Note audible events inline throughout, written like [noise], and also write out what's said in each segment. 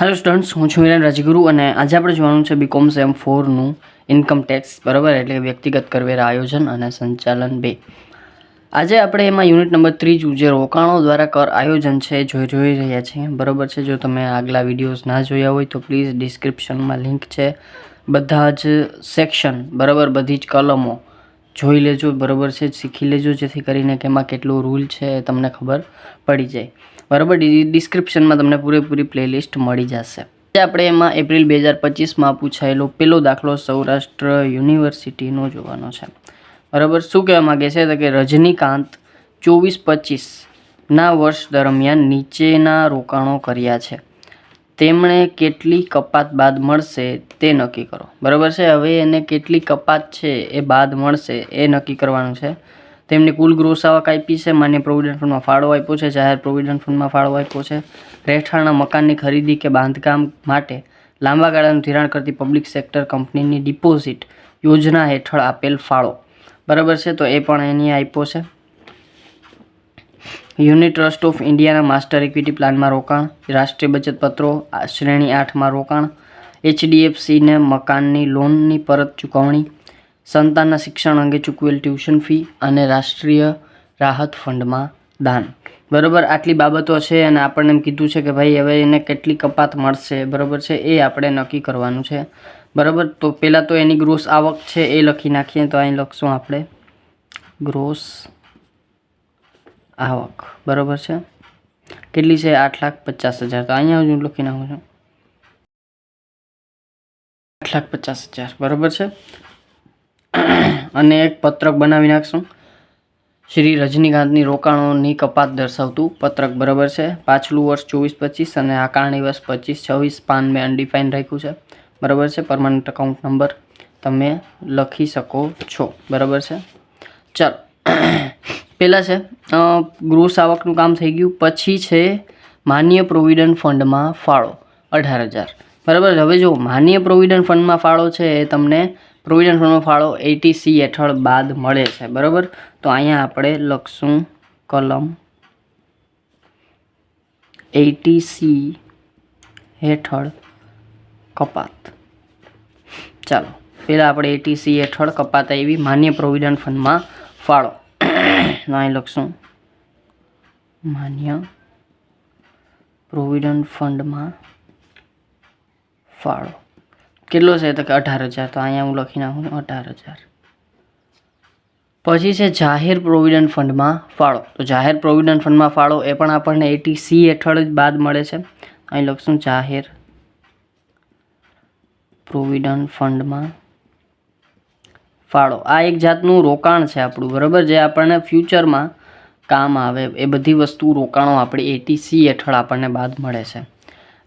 Hello students હું છું વિરેન રાજગુરુ અને આજે આપણે જોવાનું છે બીકોમ સેમ ફોરનું ઇન્કમ ટેક્સ બરાબર? એટલે વ્યક્તિગત કરવેરા આયોજન અને સંચાલન બે. આજે આપણે એમાં યુનિટ નંબર ત્રીજું જે રોકાણો દ્વારા કર આયોજન છે જોઈ જોઈ રહ્યા છીએ. બરાબર છે? જો તમે આગલા વિડીયોઝ ના જોયા હોય તો પ્લીઝ ડિસ્ક્રિપ્શનમાં લિંક છે. બધા જ સેક્શન બરાબર? બધી જ કલમો જોઈ લેજો, બરાબર છે? શીખી લેજો જેથી કરીને કે એમાં કેટલો રૂલ છે તમને ખબર પડી જાય. બરાબર? ડિસ્ક્રિપ્શનમાં તમને પૂરેપૂરી પ્લેલિસ્ટ મળી જશે. આપણે એમાં એપ્રિલ બે હજાર પચીસમાં પૂછાયેલો પેલો દાખલો સૌરાષ્ટ્ર યુનિવર્સિટીનો જોવાનો છે. બરાબર? શું કહેવા માગે છે? તો કે રજનીકાંત ચોવીસ પચીસના વર્ષ દરમિયાન નીચેના રોકાણો કર્યા છે. તેમણે કેટલી કપાત બાદ મળશે તે નક્કી કરો. બરાબર છે? હવે એને કેટલી કપાત છે એ બાદ મળશે એ નક્કી કરવાનું છે. તેમની કુલ ગ્રોસ આવક આપી છે, માન્ય પ્રોવિડન્ટ ફંડમાં ફાળો આપ્યો છે, જાહેર પ્રોવિડન્ટ ફંડમાં ફાળો આપ્યો છે. રહેઠાણના મકાનની ખરીદી કે બાંધકામ માટે લાંબા ગાળાનું ધિરાણ કરતી પબ્લિક સેક્ટર કંપનીની ડિપોઝિટ યોજના હેઠળ આપેલ ફાળો. બરાબર છે? તો એ પણ એની આપ્યો છે. યુનિટ ટ્રસ્ટ ઓફ ઇન્ડિયાના માસ્ટર ઇક્વિટી પ્લાનમાં રોકાણ, રાષ્ટ્રીય બચત પત્રો શ્રેણી આઠમાં રોકાણ એચડીએફસીને મકાનની લોનની પરત ચૂકવણી સંતાનના શિક્ષણ અંગે ચૂકવેલ ટ્યુશન ફી અને રાષ્ટ્રીય રાહત ફંડમાં દાન. બરાબર? આટલી બાબતો છે અને આપણને એમ કીધું છે કે ભાઈ હવે એને કેટલી કપાત મળશે, બરાબર છે? એ આપણે નક્કી કરવાનું છે. બરાબર? તો પહેલાં તો એની ગ્રોસ આવક છે એ લખી નાખીએ તો અહીં લખશું આપણે. ગ્રોસ આવક. બરાબર છે? કેટલી છે? આઠ લાખ પચાસ હજાર. તો અહીંયા હું લખી નાખું છું. આઠ લાખ પચાસ હજાર. બરાબર છે? અને એક પત્રક બનાવી નાખશું. શ્રી રજનીકાંતની રોકાણોની કપાત દર્શાવતું પત્રક બરાબર છે. પાછલું વર્ષ ચોવીસ પચીસ અને આકારણી વર્ષ પચીસ છવ્વીસ પાન મેં અનડિફાઇન રાખ્યું છે. બરાબર છે? પરમાનન્ટ અકાઉન્ટ નંબર તમે લખી શકો છો. બરાબર છે? ચાલો. પહેલાં છે ગૃહ આવકનું કામ થઈ ગયું. પછી છે, માન્ય પ્રોવિડન્ટ ફંડમાં ફાળો અઢાર હજાર. બરાબર? હવે જો માન્ય પ્રોવિડન્ટ ફંડમાં ફાળો છે એ તમને પ્રોવિડન્ટ ફંડનો ફાળો એટીસી હેઠળ બાદ મળે છે, બરાબર? તો અહીંયા આપણે લખશું કલમ એટીસી હેઠળ કપાત. ચાલો, પહેલાં આપણે એટીસી હેઠળ કપાત એવી માન્ય પ્રોવિડન્ટ ફંડમાં ફાળો અહીં લખશું, માન્ય પ્રોવિડન્ટ ફંડમાં ફાળો. કેટલો છે તો કે અઢાર હજાર? તો અહીંયા હું લખી નાખું અઢાર હજાર. પછી છે જાહેર પ્રોવિડન્ટ ફંડમાં ફાળો. તો જાહેર પ્રોવિડન્ટ ફંડમાં ફાળો એ પણ આપણને એટી સી હેઠળ જ બાદ મળે છે. અહીં લખશું જાહેર પ્રોવિડન્ટ ફંડમાં ફાળો. આ એક જાતનું રોકાણ છે આપણું, બરાબર? જે આપણને ફ્યુચરમાં કામ આવે. એ બધી વસ્તુ રોકાણો આપણી એટીસી હેઠળ આપણને બાદ મળે છે.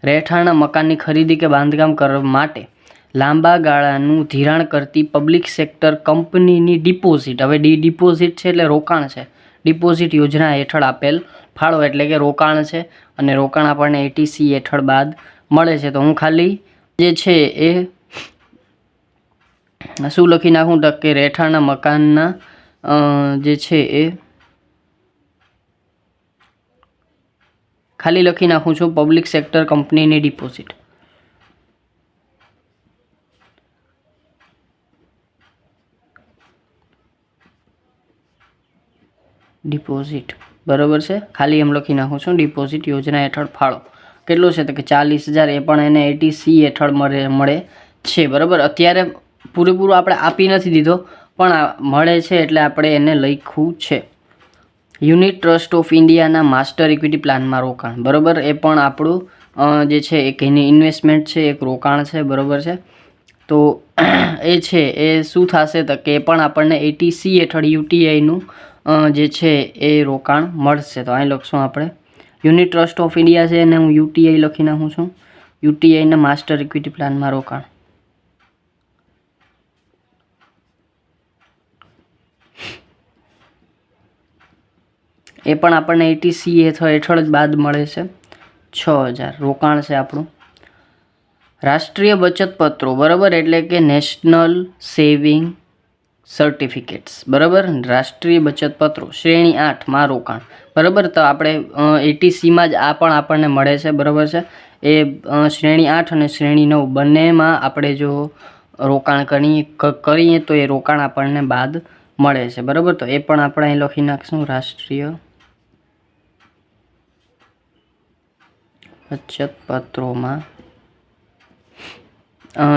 રહેઠાણના મકાનની ખરીદી કે બાંધકામ કરવા માટે લાંબા ગાળાનું ધિરાણ કરતી પબ્લિક સેક્ટર કંપનીની ડિપોઝિટ હવે ડી ડિપોઝિટ છે એટલે રોકાણ છે. ડિપોઝિટ યોજના હેઠળ આપેલ ફાળો એટલે કે રોકાણ છે અને રોકાણ આપણને એટીસી હેઠળ બાદ મળે છે. તો હું ખાલી જે છે એ શું લખી નાખું? કે રહેઠાણના મકાનના જે છે એ ખાલી લખી નાખું છું પબ્લિક સેક્ટર કંપનીની ડિપોઝિટ ડિપોઝિટ. બરાબર છે? ખાલી એમ લખી નાખું છું, ડિપોઝિટ યોજના હેઠળ ફાળો. કેટલો છે તો કે ચાલીસ હજાર, એ પણ એને એટી સી હેઠળ મળે મળે છે, બરાબર? અત્યારે પૂરેપૂરું આપણે આપી નથી દીધો, પણ મળે છે એટલે આપણે એને લખ્યું છે. યુનિટ ટ્રસ્ટ ઓફ ઇન્ડિયાના માસ્ટર ઇક્વિટી પ્લાનમાં રોકાણ, બરાબર? એ પણ આપણું જે છે, એક એની ઇન્વેસ્ટમેન્ટ છે, એક રોકાણ છે, બરાબર છે? તો એ છે, એ શું થશે તો કે પણ આપણને એટી સી હેઠળ યુટીઆઈનું જે છે એ રોકાણ મળશે. તો અહીં લખશું આપણે. યુનિટ ટ્રસ્ટ ઓફ ઇન્ડિયા છે એને હું યુટીઆઈ લખી નાખું છું. યુટીઆઈના માસ્ટર ઇક્વિટી પ્લાનમાં રોકાણ. એ પણ આપણને એટી સી હેઠળ જ બાદ મળે છે. છ હજાર. રોકાણ છે આપણું. રાષ્ટ્રીય બચત પત્રો. બરાબર? એટલે કે નેશનલ સેવિંગ સર્ટિફિકેટ્સ બરાબર? રાષ્ટ્રીય બચતપત્રો, શ્રેણી આઠમાં રોકાણ. બરાબર? તો આપણે એટીસીમાં જ આ પણ આપણને મળે છે, બરાબર છે? એ શ્રેણી આઠ અને શ્રેણી નવ બંનેમાં આપણે જો રોકાણ કરીએ કરીએ તો એ રોકાણ આપણને બાદ મળે છે, બરાબર? તો એ પણ આપણે અહીં લખી નાખીશું, રાષ્ટ્રીય બચતપત્રોમાં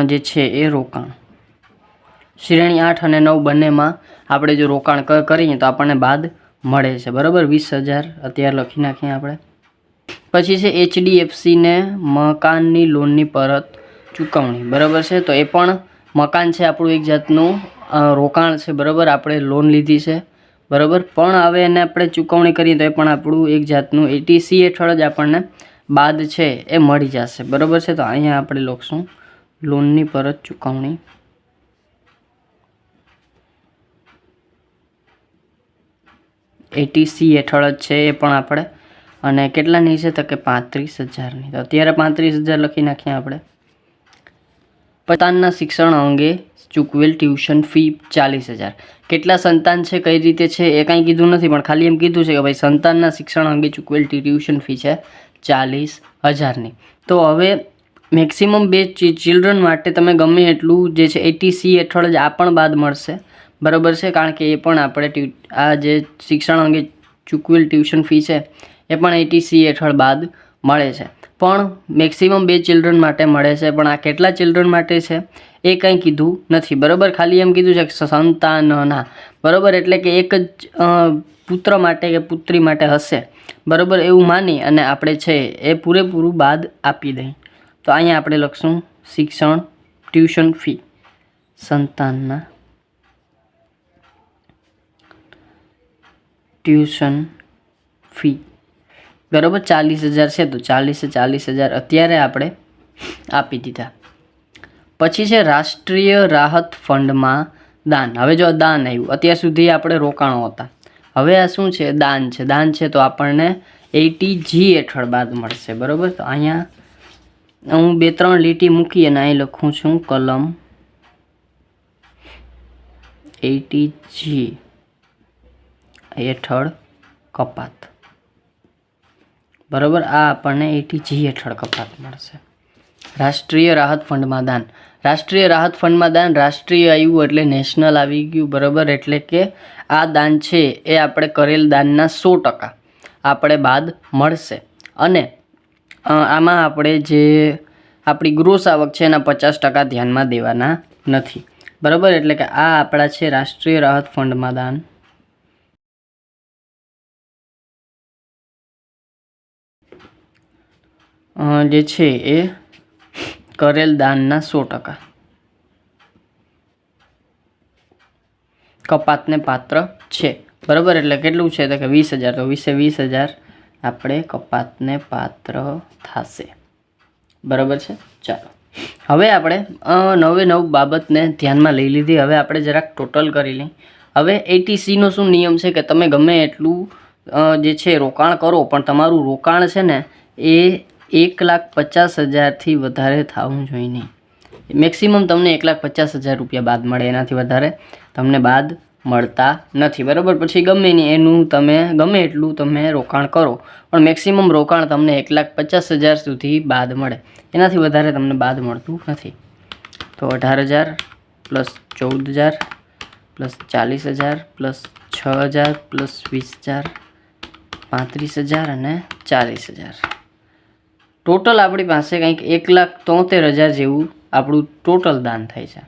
જે છે એ રોકાણ. શ્રેણી આઠ અને નવ બંનેમાં આપણે જો રોકાણ કરીએ તો આપણને બાદ મળે છે. બરાબર? વીસ હજાર અત્યારે લખી નાખીએ આપણે. પછી છે એચડીએફસીને મકાનની લોનની પરત ચૂકવણી. બરાબર છે? તો એ પણ મકાન છે, આપણું એક જાતનું રોકાણ છે. બરાબર? આપણે લોન લીધી છે. બરાબર? પણ હવે એને આપણે ચૂકવણી કરીએ તો એ પણ આપણું એક જાતનું એટીસી હેઠળ જ આપણને બાદ છે, એ મળી જશે. બરાબર છે? તો અહીંયા આપણે લખશું લોનની પરત ચૂકવણી. એટીસી હેઠળ જ છે એ પણ આપણે. અને કેટલાની છે તો કે પાંત્રીસ હજારની. તો અત્યારે પાંત્રીસ હજાર લખી નાખીએ આપણે. પોતાના શિક્ષણ અંગે ચૂકવેલ ટ્યુશન ફી ચાલીસ હજાર. કેટલા સંતાન છે, કઈ રીતે છે, એ કાંઈ કીધું નથી, પણ ખાલી એમ કીધું છે કે ભાઈ સંતાનના શિક્ષણ અંગે ચૂકવેલ ટ્યુશન ફી છે ચાલીસ હજારની. તો હવે મેક્સિમમ બે ચિલ્ડ્રન માટે તમે ગમે એટલું જે છે એટીસી હેઠળ જ આ પણ બાદ મળશે. બરાબર છે, કારણ કે એ પણ આપણે આ જે શિક્ષણ અંગે ચૂકવેલ ટ્યુશન ફી છે, એ પણ એટીસી હેઠળ બાદ મળે છે. પણ મેક્સિમમ બે ચિલ્ડ્રન માટે મળે છે, પણ આ કેટલા ચિલ્ડ્રન માટે છે, એ કંઈ કીધું નથી. બરાબર? ખાલી એમ કીધું છે કે સંતાનના. બરાબર? એટલે કે એક જ પુત્ર માટે કે પુત્રી માટે હશે. બરાબર? એવું માની અને આપણે છે, એ પૂરેપૂરું બાદ આપી દઈએ તો અહીંયા આપણે લખશું શિક્ષણ ટ્યુશન ફી. સંતાનના. Tuition fee. બરાબર? ચાલીસ હજાર છે તો ચાલીસે ચાલીસ હજાર અત્યારે આપણે આપી દીધા. પછી છે રાષ્ટ્રીય રાહત ફંડમાં દાન. હવે જો દાન આવ્યું, અત્યાર સુધી આપણે રોકાણો હતા. હવે આ શું છે? દાન છે. દાન છે તો આપણને એટી જી હેઠળ બાદ મળશે. બરાબર? તો અહીંયા હું બે ત્રણ લીટી મૂકી અને અહીં લખું છું કલમ એટી જી. હેઠળ કપાત. બરાબર? આ આપણને એટી જી હેઠળ કપાત મળશે. રાષ્ટ્રીય રાહત ફંડમાં દાન. રાષ્ટ્રીય રાહત ફંડમાં દાન રાષ્ટ્રીય આવ્યું એટલે નેશનલ આવી ગયું, બરાબર? એટલે કે આ દાન છે એ આપણે કરેલ દાનના સો ટકા આપણે બાદ મળશે. અને આમાં આપણે જે આપણી ગ્રોસ આવક છે એના પચાસ ટકા ધ્યાનમાં દેવાના નથી. બરાબર? એટલે કે આ આપણા છે રાષ્ટ્રીય રાહત ફંડમાં દાન. જે છે એ કરેલ દાનના સો ટકા. કપાતને પાત્ર છે. બરાબર? એટલે કેટલું છે? તો કે વીસ હજાર. તો વીસે વીસ હજાર આપણે કપાતને પાત્ર થશે. બરાબર છે? ચાલો. હવે આપણે નવે નવ બાબતને ધ્યાનમાં લઈ લીધી. હવે આપણે જરાક ટોટલ કરી લઈ હવે એટીસીનો શું નિયમ છે કે તમે ગમે એટલું જે છે રોકાણ કરો, પણ તમારું રોકાણ છે ને એ એક લાખ પચાસ હજારથી વધારે થવું જોઈએ નહીં મેક્સિમમ તમને એક લાખ પચાસ હજાર રૂપિયા બાદ મળે, એનાથી વધારે તમને બાદ મળતા નથી. બરાબર? પછી ગમે નહીં એનું તમે, ગમે એટલું તમે રોકાણ કરો, પણ મેક્સિમમ રોકાણ તમને એક લાખ પચાસ હજાર સુધી બાદ મળે. એનાથી વધારે તમને બાદ મળતું નથી. તો અઢાર હજાર પ્લસ ચૌદ હજાર પ્લસ ચાલીસ હજાર પ્લસ છ હજાર પ્લસ વીસ હજાર પાંત્રીસ હજાર અને ચાલીસ હજાર. ટોટલ આપણી પાસે કંઈક એક લાખ તોતેર હજાર જેવું આપણું ટોટલ દાન થાય છે.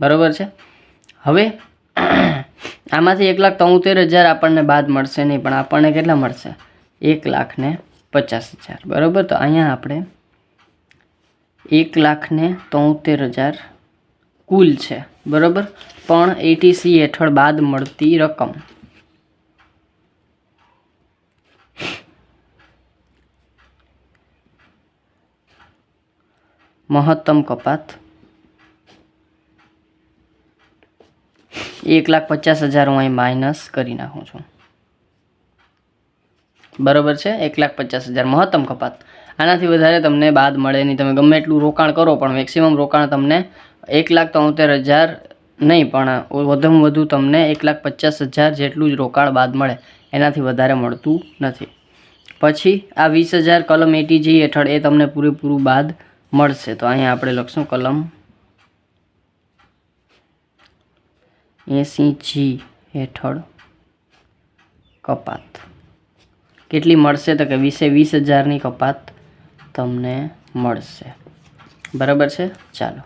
બરાબર છે? હવે [clears throat] આમાંથી એક લાખ તોતેર હજાર આપણને બાદ મળશે નહીં, પણ આપણને કેટલા મળશે? એક લાખ ને પચાસ હજાર. બરાબર? તો અહીંયા આપણે એક લાખ ને તોતેર હજાર કુલ છે. બરાબર? પણ એટીસી હેઠળ બાદ મળતી રકમ. મહત્તમ કપાત. એક લાખ પચાસ હજાર હું અહીં માઇનસ કરી નાખું છું. બરાબર છે? એક લાખ પચાસ હજાર મહત્તમ કપાત. આનાથી વધારે તમને બાદ મળે નહીં. તમે ગમે એટલું રોકાણ કરો, પણ મેક્સિમમ રોકાણ તમને એક લાખ તોતેર હજાર નહીં, પણ વધુમાં વધુ તમને એક લાખ પચાસ હજાર જેટલું જ રોકાણ બાદ મળે. એનાથી વધારે મળતું નથી. પછી આ વીસ હજાર કલમ એટી જી હેઠળ એ તમને પૂરેપૂરું બાદ મળશે. તો અહીંયા આપણે લખશું કલમ એસી જી હેઠળ કપાત. કેટલી મળશે તો કે વીસે વીસ હજારની કપાત તમને મળશે. બરાબર છે? ચાલો.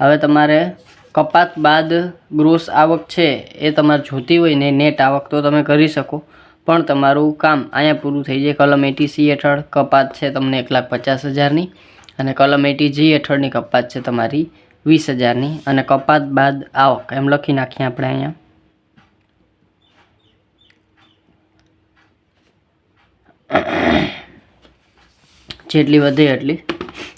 હવે તમારે કપાત બાદ ગ્રોસ આવક છે એ તમારે જોતી હોય ને નેટ આવક તો તમે કરી શકો. પણ તમારું કામ અહીંયા પૂરું થઈ જાય. કલમ એટી સી હેઠળ કપાત છે તમને એક લાખ પચાસ હજારની. અને કલમ એટી જી હેઠળની કપાત છે તમારી વીસ હજારની. અને કપાત બાદ આવક એમ લખી નાખીએ આપણે અહીંયા. જેટલી વધે એટલી.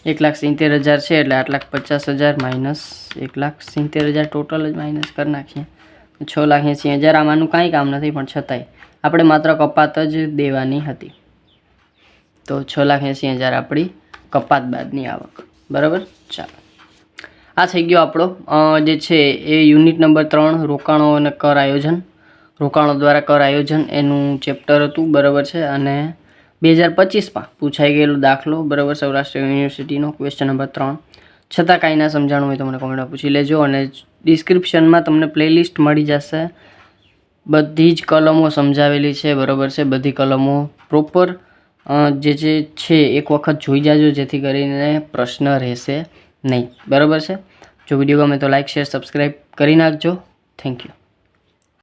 એક લાખ સિત્તેર હજાર છે એટલે આઠ લાખ પચાસ હજાર માઇનસ એક લાખ સિત્તેર હજાર ટોટલ જ માઇનસ કરી નાખીએ. છ લાખ એંસી હજાર આમાંનું કાંઈ કામ નથી, પણ છતાંય. આપણે માત્ર કપાત જ દેવાની હતી. તો છ લાખ એંસી હજાર આપણી કપાત બાદની આવક. બરાબર? ચાલો. આ થઈ ગયો આપણો જે છે એ યુનિટ નંબર ત્રણ, રોકાણો અને કર આયોજન. રોકાણો દ્વારા કર આયોજન એનું ચેપ્ટર હતું, બરાબર છે? અને બે હજાર પચીસમાં પૂછાઈ ગયેલો દાખલો, બરાબર, સૌરાષ્ટ્ર યુનિવર્સિટીનો ક્વેશ્ચન નંબર ત્રણ. છતાં કાંઈ ના સમજાણું હોય તો મને કોમેન્ટમાં પૂછી લેજો અને ડિસ્ક્રિપ્શનમાં તમને પ્લેલિસ્ટ મળી જશે. બધી જ કલમો સમજાવેલી છે, બરાબર છે? બધી કલમો પ્રોપર જે જે છે, એક વખત જોઈ જાજો, જેથી કરીને પ્રશ્ન રહેશે નહીં. બરાબર છે? જો વીડિયો ગમે તો લાઇક શેર સબસ્ક્રાઈબ કરી નાખજો. Thank you